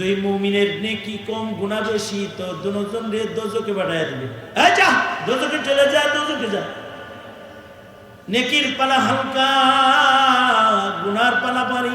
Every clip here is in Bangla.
দুই মুমিনের নেকি কম, গুণা বেশি, তো দুজন রে দোজকে বাড়ায় দিবে। এই যা, দোজকে চলে যা, দোজকে যা। নেকির পালা হালকা গুনার পালা পারি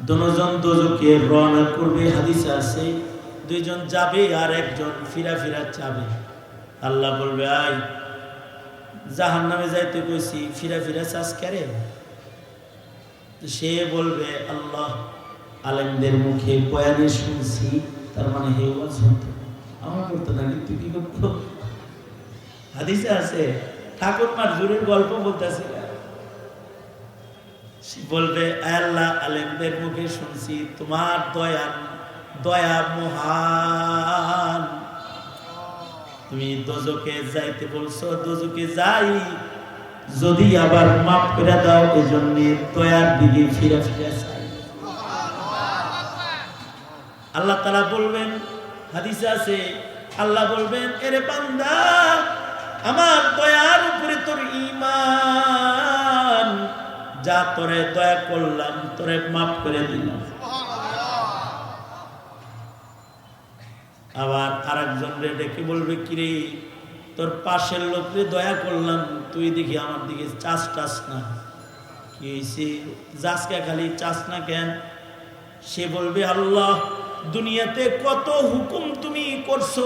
দুজন দোজকে রওনা করবে, হাদিসে আছে। দুইজন যাবে আর একজন ফিরা ফিরা যাবে। আল্লাহ বলবে, আই জাহান নামে যাইতে কইছি, ফিরা ফিরা চাষ করে? সে বলবে, আল্লাহ আলেমদের মুখে বয়ানে শুনছি, তার মানে হে ওয়াজ শুনতো আমার করতো না, কিন্তু কি করতো হাদিসে আছে, ঠাকুর মার জুরের গল্প বলতেছে বলবে আল্লাহ, আলেমদের মুখে শুনছি, তোমার দয়া দয়া মহান। তুমি দোজকে যাইতে বলছো দোজকে যাই। যদি আবার মাফ করে দাও এই জন্য দয়ার দিকে ফিরে ফিরে চাই আল্লাহ তালা বলবেন, হাদিসে আছে, আল্লাহ বলবেন, এরে বান্দা, আমার দয়ার উপরে তোর ইমান যা তোরে দয়া করলাম, তোরে মাফ করে দিলাম। আবার আরেকজন রে ডেকে বলবে, কিরে, তোর পাশের লোকরে দয়া করলাম, তুই দেখি আমার দিকে চাষ টাস না। কি হয়েছে যাসকে খালি চাষ না কেন? সে বলবে, আল্লাহ দুনিয়াতে কত হুকুম তুমি করছ?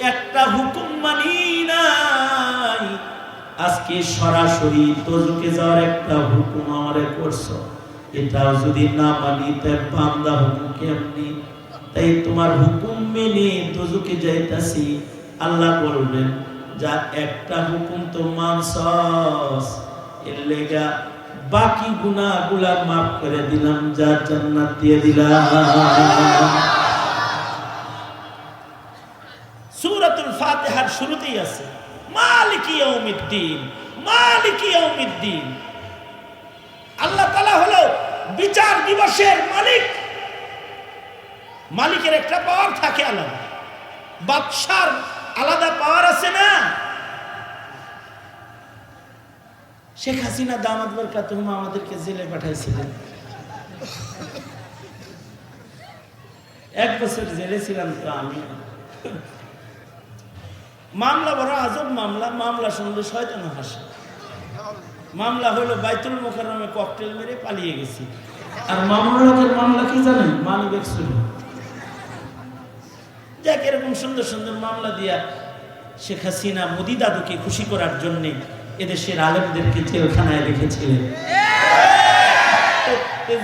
একটা হুকুম মানি নাই। আজকে সরাসরি তোজুকে যাওয়ার একটা হুকুম আমারে করছ। এটাও যদি না মানি তাই বান্দা হুকুম কেমনি? তাই তোমার হুকুম মেনে তোজুকে যাইতাছি। আল্লাহ বলবেন, যা একটা হুকুম তো মানসস এর লেগা বাকি গুনাহগুলা মাফ করে দিলাম যা জান্নাত দিয়ে দিলাম। সূরাতুল ফাতিহার শুরুতেই আছে, মালিকি ইয়াউমিদ্দিন মালিকি ইয়াউমিদ্দিন। আল্লাহ তাআলা হলো বিচার দিবসের মালিক। মালিকের একটা পাওয়ার থাকে আলাদা। বাদশার আলাদা পাওয়ার আছে না? শেখ হাসিনা দামাত বরকাতুহুম আমাদেরকে জেলে পাঠাইছিলেন। এক বছর জেলে ছিলাম তো আমি। মামলা বড় আজব মামলা মামলা শুনলে শয়তান হাসে। মামলা হলো বাইতুল মোকাররমে ককটেল মেরে পালিয়ে গেছি। আর মামলাকের মামলা কি জানেন? মানবিক চুরি যাক এরকম সুন্দর সুন্দর মামলা দিয়া শেখ হাসিনা মোদি দাদুকে খুশি করার জন্যে এদেশের আলেমদেরকে জেলখানায় রেখেছিলেন।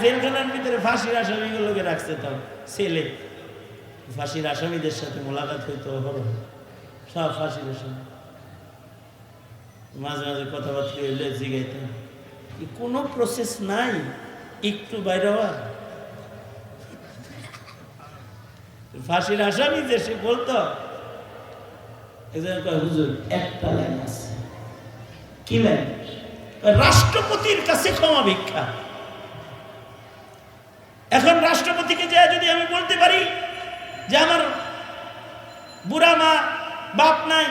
জেলখানার ভিতরে ফাঁসির আসামিগুলোকে রাখছে তাও ছেলে। ফাঁসির আসামিদের সাথে মোলাকাত হইতো হলো সব ফাঁসির আসামি। মাঝে মাঝে কথাবার্তা হইলে জিগাইতাম। কোনো প্রসেস নাই? একটু বাইরে হওয়ার ফাঁসির আসামি সে বলতো একজন হুজুর, একটা লাইন আছে। কি রাষ্ট্রপতির কাছে ক্ষমা ভিক্ষা। এখন রাষ্ট্রপতিকে যে যদি আমি বলতে পারি যে আমার বুড়া মা, বাপ নাই,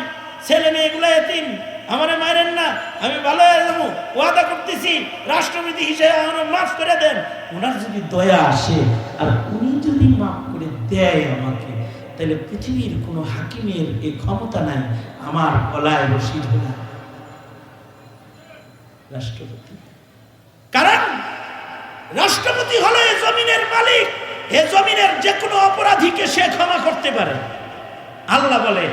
ছেলে মেয়েগুলো এতিম, আমারে মারেন না, আমি ভালো যাব, ওয়াদা করতেছি, রাষ্ট্রপতি হিসেবে আমার মাফ করে দেন। ওনার যদি দয়া আসে, আর উনি যদি মাফ করে দেয় আমাকে, তাহলে পৃথিবীর কোনো হাকিমের এই ক্ষমতা নাই, আমার গলায় রশি ধরা রাষ্ট্রপতি। কারণ রাষ্ট্রপতি হলো এ জমিনের মালিক। এ জমিনের যে কোনো অপরাধীকে সে ক্ষমা করতে পারে। আল্লাহ বলে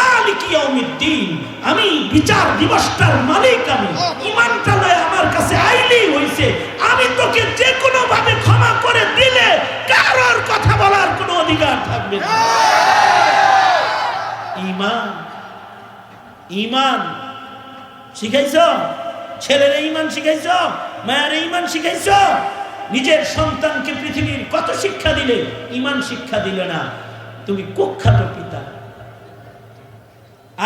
মালিক ইয়াউমিদ্দিন, আমি বিচার দিবসটার মালিক আমি। ইমানটা লয়ে আমার কাছে আইলি হইছে। আমি তোকে যে কোনো ভাবে ক্ষমা করে দিলে কারোর কথা বলার কোনো অধিকার থাকবে না। ইমান ইমান। শিখাইছ? ছেলের ইমান শিখাইছ, মায়ের ইমান শিখাইছ, নিজের সন্তানকে পৃথিবীর কত শিক্ষা দিলে, ইমান শিক্ষা দিলে না। তুমি কুখ্যাত পিতা।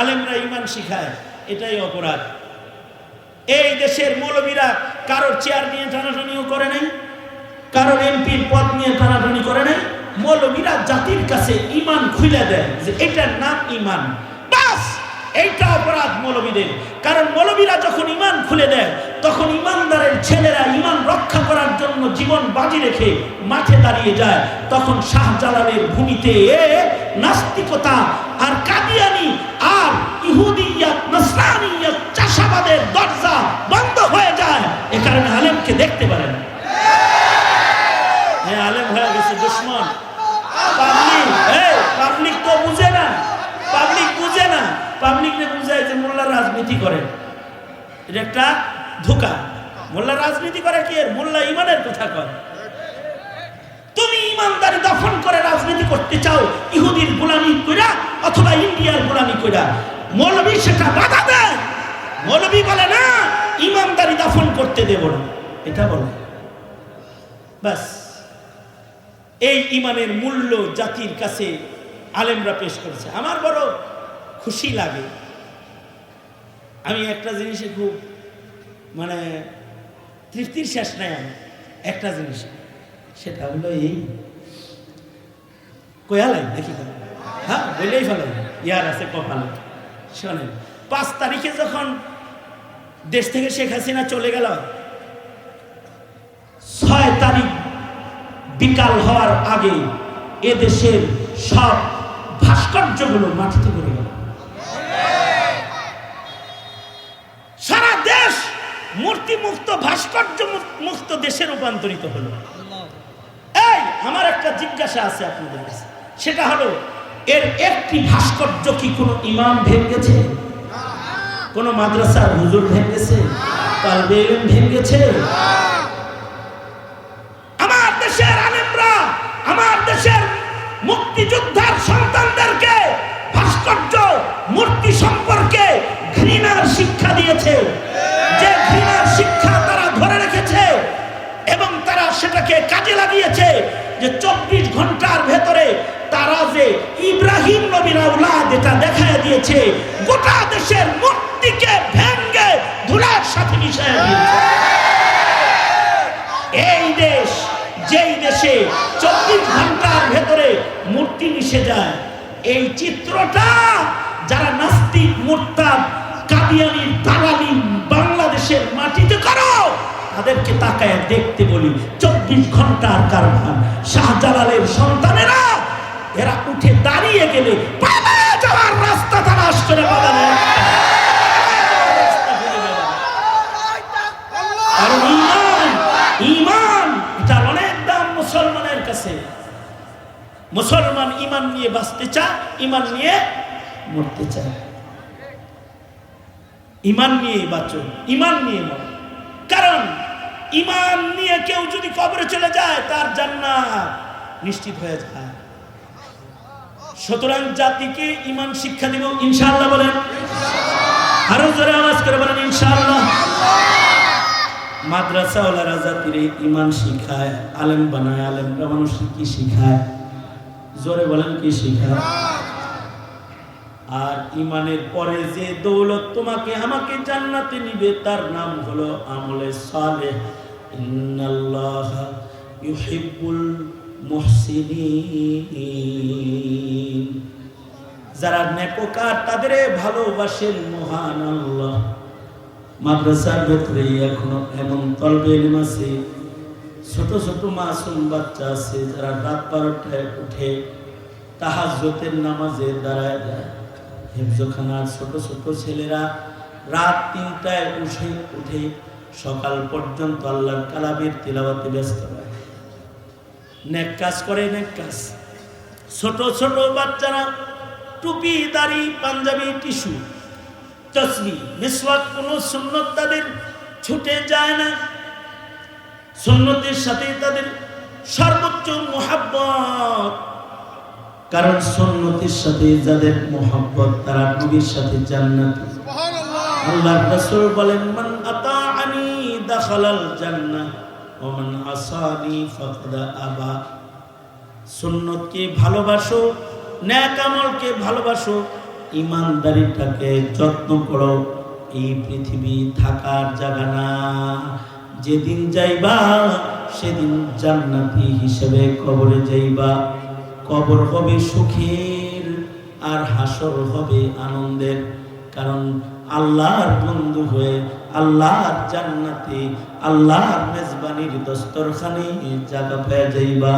আলেমরা ইমান শিখায়, এটাই অপরাধ। এই দেশের মৌলবীরা কারোর চেয়ার নিয়ে টানাটানিও করে নাই, কারোর এমপির পদ নিয়ে টানাটানি করে নাই। মৌলবীরা জাতির কাছে ইমান খুলে দেয় যে এটার নাম ইমান। এইটা অপরাধ মৌলবীদের। কারণ মৌলবীরা যখন ইমান খুলে দেয়, তখন ইমানদারের ছেলেরা ইমান রক্ষা করার জন্য জীবন বাজি রেখে মাঠে দাঁড়িয়ে যায়। তখন শাহজালালের ভূমিতে এ নাস্তিকতা আর কাদিয়ানি আর ইহুদিয়াত রাজনীতি করে এটা একটা ধোকা। মোল্লা রাজনীতি করে কি এর? মোল্লা ইমানের কথা কয়। তুমি ইমানদারি দফন করে রাজনীতি করতে চাও, ইহুদির গোলামি কইরা অথবা ইন্ডিয়ার গোলামি কইরা। মৌলবী সেটা বাধা দেয়। মৌলবী বলে, না, ইমানদারি দফন করতে দেব না। এটা বলে। ব্যাস। এই ইমানের মূল্য জাতির কাছে আলেমরা পেশ করেছে। আমার বড় খুশি লাগে। আমি একটা জিনিসে খুব মানে তৃপ্তির শেষ নাই আমি, একটা জিনিস। সেটা হলো এই কোয়ালাই দেখি হ্যাঁ বলেই ফেলাই ইয়ার আছে কপালে। শোনেন, পাঁচ তারিখে যখন দেশ থেকে শেখ হাসিনা চলে গেল, ছয় তারিখ বিকাল হওয়ার আগে এদেশের সব ভাস্কর্যগুলো মাটিতে পড়ে গেল সারা দেশ মূর্তি মুক্ত ভাস্কর্য মুক্ত দেশে রূপান্তরিত হলো। এই, আমার একটা জিজ্ঞাসা আছে আপনাদের কাছে। সেটা হলো, এর একটি ভাস্কর্য কি কোনো ইমাম ভেঙেছে কোন মাদ্রাসার হুজুর ভেঙেছে ভেঙেছে আমার দেশের আলেমরা, আমার দেশের মুক্তিযোদ্ধার সন্তানদেরকে ভাস্কর্য, মূর্তি সম্পর্কে ঘৃণার শিক্ষা দিয়েছে। যে চব্বিশ ঘণ্টার ভেতরে তারা যে ইব্রাহিম নবীর আউলাদ এটা দেখায় দিয়েছে, গোটা দেশের মূর্তিকে ভেঙ্গে ধুলার সাথে মিশিয়ে এই দেশ, যেই দেশে চব্বিশ ঘণ্টার ভেতরে মূর্তি মিশে যায়, এই চিত্রটা যারা নাস্তিক, মোরতাদ কাদিয়ানি দালালি বাংলাদেশের মাটিতে করো তাদেরকে তাকায় দেখতে বলি, চব্বিশ ঘণ্টার কারবার শাহজালালের সন্তানেরা, এরা উঠে দাঁড়িয়ে গেলে যাওয়ার রাস্তা মুসলমান ইমান নিয়ে বাঁচতে চায়, ইমান নিয়ে মরতে চায়। ইমান নিয়ে বাঁচো, ইমান নিয়ে মর। কারণ ইমান নিয়ে কেউ যদি কবরে চলে যায়, তার জান্নাত নিশ্চিত হয়ে যায়। সুতরাং জাতিকে ইমান শিক্ষা দিব, ইনশাআল্লাহ বলেন। আরও জোরে আওয়াজ করে বলেন, ইনশাআল্লাহ। মাদ্রাসাওয়ালারা জাতিরে ইমান শিখায়, আলেম বানায়, আলেমরা মানুষকে কি শিখায়? জোরে বলেন, কি শিখায়? আর ইমানের পরে যে দৌলত তোমাকে, আমাকে জান্নাতে নিবে, তার নাম হলো আমলে সালেহ। ইন্নাল্লাহ ইউহিব্বুল মুহসিনিন। যারা নেককার তাদের ভালোবাসেন মহান আল্লাহ। মাদ্রাসার ভেতরে এখনও এমন তলবে আছে ছোট ছোট মাসুম বাচ্চা আছে, যারা রাত বারোটায় উঠে তাহাজ্জতের নামাজে দাঁড়ায় যায়। হেফজখানার ছোট ছোট ছেলেরা রাত তিনটায় উঠে উঠে সকাল পর্যন্ত আল্লাহর কালামের তিলাওয়াতে ব্যস্ত হয়। নেক কাজ করে, নেক কাজ। ছোট ছোট বাচ্চারা টুপি, দাড়ি, পাঞ্জাবি, টিস্যু, তসবি, মিসওয়াক, কোনো সুন্নত তাদের ছুটে যায় না। সুন্নতের সাথে তাদের সর্বোচ্চ মোহাব্বত। কারণ সুন্নতের সাথে যাদের মোহাব্বত, তারা নবীর সাথে জান্নাতি। আল্লাহ রাসূল বলেন, মান আতাআনি দাখালাল জান্নাহ, ওয়া মান আসানি ফাকাদ আবা। সুন্নতকে ভালোবাসো, ন্যাক আমলকে ভালোবাসো, ইমানদারিটাকে যত্ন করো, এই পৃথিবী থাকার জায়গা না। যেদিন যাইবা, সেদিন জান্নাতি হিসেবে কবরে যাইবা। কবর হবে সুখের আর হাসর হবে আনন্দের, কারণ আল্লাহর বন্ধু হয়ে আল্লাহর জান্নাতে আল্লাহর মেজবানির দস্তরখানি জায়গা পেয়ে যাইবা।